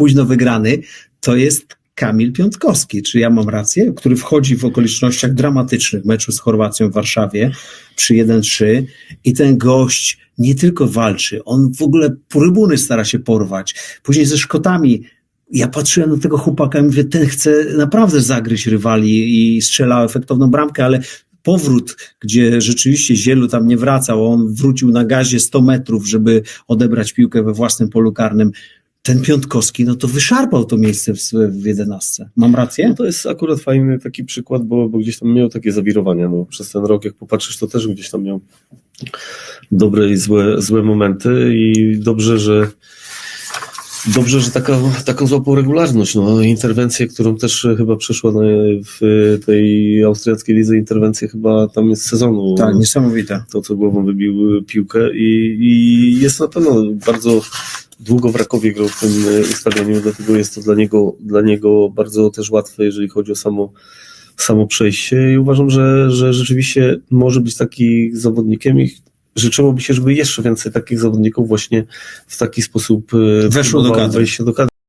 późno wygrany, to jest Kamil Piątkowski. Czy ja mam rację? Który wchodzi w okolicznościach dramatycznych meczu z Chorwacją w Warszawie przy 1-3 i ten gość nie tylko walczy, on w ogóle trybuny stara się porwać. Później ze Szkotami ja patrzyłem na tego chłopaka i mówię, ten chce naprawdę zagryźć rywali i strzela efektowną bramkę, ale powrót, gdzie rzeczywiście Zielu tam nie wracał, on wrócił na gazie 100 metrów, żeby odebrać piłkę we własnym polu karnym. Ten Piątkowski, no to wyszarpał to miejsce w, w jedenastce. Mam rację? No to jest akurat fajny taki przykład, bo, bo gdzieś tam miał takie zawirowania. No, przez ten rok, jak popatrzysz, to też gdzieś tam miał dobre i złe, złe momenty i dobrze, że dobrze, że taka, taką złapał regularność. No, interwencję, którą też chyba przeszła na, w tej austriackiej lidze, interwencję chyba tam jest sezonu. Tak, niesamowite. to, co głową wybił piłkę i, i jest na pewno bardzo długo w Rakowie grał w tym e, ustawieniu, dlatego jest to dla niego, dla niego bardzo też łatwe, jeżeli chodzi o samo, samo przejście i uważam, że, że rzeczywiście może być taki zawodnikiem i życzyłoby się, żeby jeszcze więcej takich zawodników właśnie w taki sposób e, Weszło do kadry. wejść do kadry.